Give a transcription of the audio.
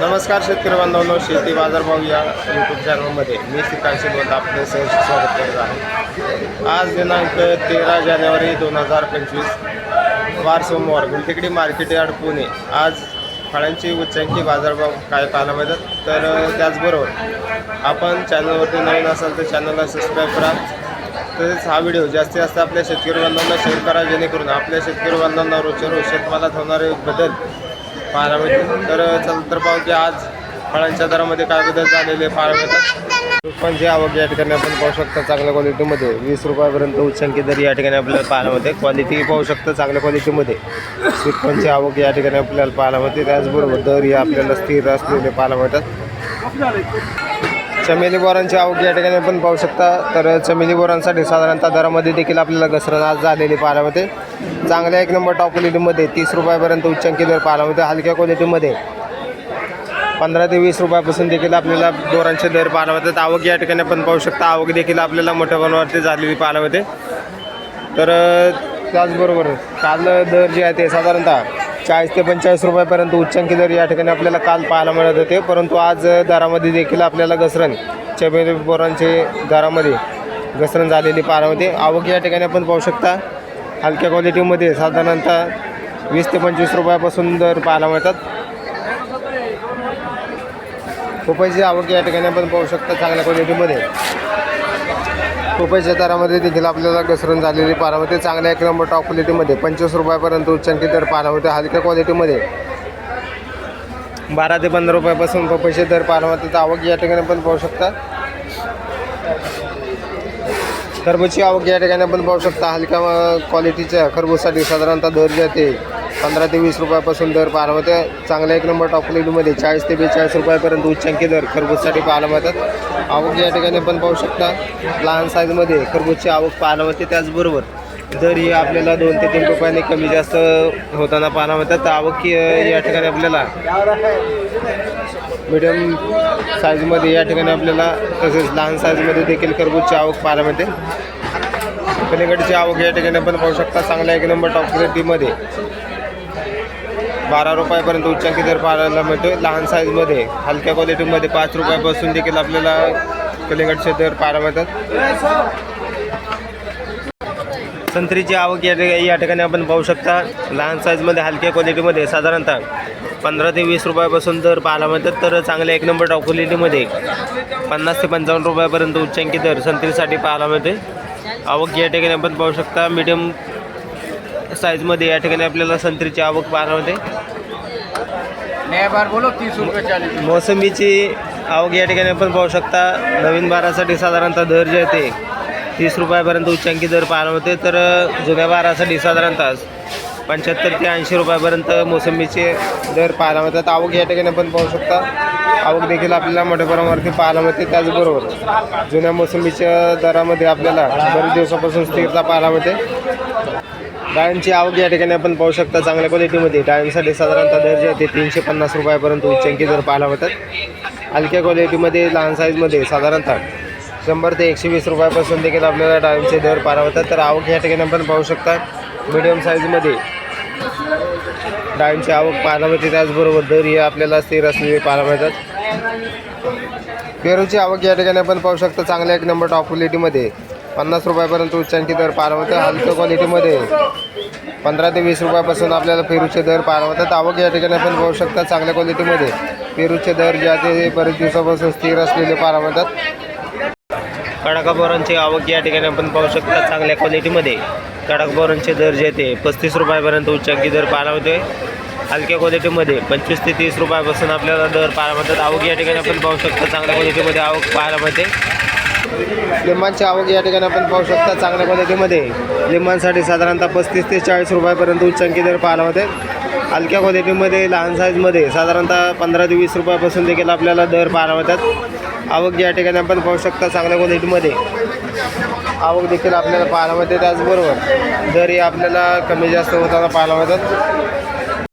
नमस्कार शेतकरी बांधवांनो शेती बाजारभाव या यूट्यूब चॅनलमध्ये मी श्रीकांत बोलत आपले सहज स्वागत करत आहे. आज दिनांक तेरा जानेवारी दोन हजार पंचवीस वार सोमवार गुलटेकडी मार्केट यार्ड पुणे. आज फळांची उच्चांकी बाजारभाव काय पाहायला मिळतात? तर त्याचबरोबर आपण चॅनलवरती नवीन असाल तर चॅनलला सबस्क्राईब करा. तसेच हा व्हिडिओ जास्तीत जास्त आपल्या शेतकरी बांधवांना शेअर करा जेणेकरून आपल्या शेतकरी बांधवांना रोजच्या रोज शेतमालात होणारे बदल पाहायला मिळतील तर तर पाहू की आज फळांच्या दरामध्ये काय बदल झालेले पाहायला मिळतात रुपयांची आवक या ठिकाणी आपण पाहू शकता चांगल्या क्वालिटीमध्ये वीस रुपयापर्यंत उच्चांकी दर या ठिकाणी आपल्याला पाहायला मिळते. क्वालिटी पाहू शकता चांगल्या क्वालिटीमध्ये रुपयांची आवक या ठिकाणी आपल्याला पाहायला मिळते. त्याचबरोबर दर हे आपल्याला स्थिर असलेले पाहायला मिळतात. चमेली बोरांची आवक या ठिकाणी आपण पाहू शकता. तर चमेली बोरांसाठी साधारणतः दरामध्ये देखील आपल्याला घसरण आज झालेली पाहायला मिळते. चांगल्या एक नंबर टॉप क्वालिटीमध्ये तीस रुपयापर्यंत उच्चांकी दर पाहायला मिळते हलक्या क्वालिटीमध्ये पंधरा ते वीस रुपयापासून देखील आपल्याला बोरांचे दर पाहायला मिळतात. आवक या ठिकाणी आपण पाहू शकता आवक देखील आपल्याला मोठ्या प्रमाणावरती झालेली पाहायला मिळते. तर त्याचबरोबर काल दर जे आहे ते साधारणतः चाळीस ते पंचेचाळीस रुपयापर्यंत उच्चांकी दर या ठिकाणी आपल्याला काल पाहायला मिळत होते. परंतु आज दरामध्ये देखील आपल्याला घसरण चमेली बोरांचे दरामध्ये घसरण झालेली पाहायला मिळते. आवक या ठिकाणी आपण पाहू शकता हलक्या क्वालिटीमध्ये साधारणतः वीस ते पंचवीस रुपयापासून दर पाहायला मिळतात. पपईची आवक या ठिकाणी आपण पाहू शकता चांगल्या क्वालिटीमध्ये पपईच्या दरामध्ये देखील आपल्याला घसरण झालेली पाहायला मिळते. चांगल्या एक नंबर टॉप क्वालिटीमध्ये पंचवीस रुपयापर्यंत उच्चांकी दर पाहायला मिळते हलक्या क्वालिटीमध्ये बारा ते पंधरा रुपयापासून पपईचे दर पाहायला मिळते. आवक या ठिकाणी आपण पाहू शकता. खरबूजची आवक या ठिकाणी आपण पाहू शकता. हलक्या क्वालिटीच्या खरबूजसाठी साधारणतः दर जे आहे पंधरा ते वीस रुपयापासून दर पाहायला मिळते. चांगल्या एक नंबर टॉप चाळीस ते बेचाळीस रुपयापर्यंत उच्चांकी दर खरबूजसाठी पाहायला मिळतात. आवक या ठिकाणी आपण पाहू शकता लहान साईजमध्ये खरबूजची आवक पाहायला मिळते. त्याचबरोबर दर ही आपल्याला दोन ते तीन रुपयाने कमी जास्त होताना पाहायला मिळतात. तर आवक या ठिकाणी आपल्याला मिडियम साईजमध्ये या ठिकाणी आपल्याला तसेच लहान साईजमध्ये देखील खरबूजची आवक पाहायला मिळते. पलीकडची आवक या ठिकाणी आपण पाहू शकता. चांगल्या एक नंबर टॉप क्वालिटीमध्ये बारा रुपयापर्यंत उच्चांकी दर पाहायला मिळतो लहान साईजमध्ये हलक्या क्वालिटीमध्ये पाच रुपयापासून देखील आपल्याला कलिंगडचे दर पाहायला मिळतात. संत्रीची आवक या ठिकाणी या ठिकाणी आपण पाहू शकता. लहान साईजमध्ये हलक्या क्वालिटीमध्ये साधारणतः पंधरा ते वीस रुपयापासून दर पाहायला मिळतात तर चांगल्या एक नंबर टॉप क्वालिटीमध्ये पन्नास ते पंचावन्न रुपयापर्यंत उच्चांकी दर संत्रीसाठी पाहायला मिळते. आवक या ठिकाणी आपण पाहू शकता. मीडियम साईजमध्ये या ठिकाणी आपल्याला संत्रीची आवक पाहायला मिळते. मोसंबीची आवक या ठिकाणी आपण पाहू शकता. नवीन बारासाठी साधारणतः दर जे आहे ते तीस रुपयापर्यंत उच्चांकी दर पाहायला होते तर जुन्या बारासाठी साधारणतः पंच्याहत्तर ते ऐंशी रुपयापर्यंत मोसंबीचे दर पाहायला मिळतात. आवक या ठिकाणी आपण पाहू शकता. आवक देखील आपल्याला मोठ्या प्रमाणावरती पाहायला मिळते. त्याचबरोबर जुन्या मोसंबीच्या दरामध्ये आपल्याला बरेच दिवसापासून स्थिरता पाहायला मिळते. डाळिंबची आवक या ठिकाणी आपण पाहू शकता. चांगल्या क्वालिटीमध्ये डाळिंबसाठी साधारणतः दर जे आहे ते तीनशे पन्नास रुपयापर्यंत उच्चांकी दर पाहायला मिळतात. हलक्या क्वालिटीमध्ये लहान साईजमध्ये साधारणतः शंभर ते एकशे वीस रुपयापासून देखील आपल्याला डाळींचे दर पारावतात. तर आवक या ठिकाणी आपण पाहू शकता मिडियम साईजमध्ये डाळींची आवक पाहायला मिळते त्याचबरोबर दर हे आपल्याला स्थिर असलेले पाहायला मिळतात पेरूची आवक या ठिकाणी आपण पाहू शकता चांगल्या एक नंबर टॉप क्वालिटीमध्ये पन्नास रुपयापर्यंत उच्चांकी दर पाहायला मिळते हलक्या क्वालिटीमध्ये पंधरा ते वीस रुपयापासून आपल्याला पेरूचे दर पाहायला मिळतात आवक या ठिकाणी आपण पाहू शकता चांगल्या क्वालिटीमध्ये पेरूचे दर ज्या ते बरेच दिवसापासून स्थिर असलेले पाहायला मिळतात कडका बोरांची आवक या ठिकाणी आपण पाहू शकता चांगल्या क्वालिटीमध्ये. कडक बोरांचे दर जे ते पस्तीस रुपयापर्यंत उच्चांकी दर पाहायला मिळतोय. हलक्या क्वालिटीमध्ये पंचवीस ते तीस रुपयापासून आपल्याला दर पाहायला मिळतात. आवक या ठिकाणी आपण पाहू शकता चांगल्या क्वालिटीमध्ये आवक पाहायला मिळते. लिंबांची आवक या ठिकाणी आपण पाहू शकता चांगल्या क्वालिटीमध्ये. लिंबांसाठी साधारणतः पस्तीस ते चाळीस रुपयापर्यंत उच्चांकी दर पाहायला मिळते. हलक्या क्वालिटीमध्ये लहान साईजमध्ये साधारणतः पंधरा ते वीस रुपयापासून देखील आपल्याला दर पाहायला मिळतात. आवक या ठिकाणी आपण पाहू शकता चांगल्या क्वालिटीमध्ये आवक देखील आपल्याला पाहायला मिळते. त्याचबरोबर दरही आपल्याला कमी जास्त होताना पाहायला मिळतात.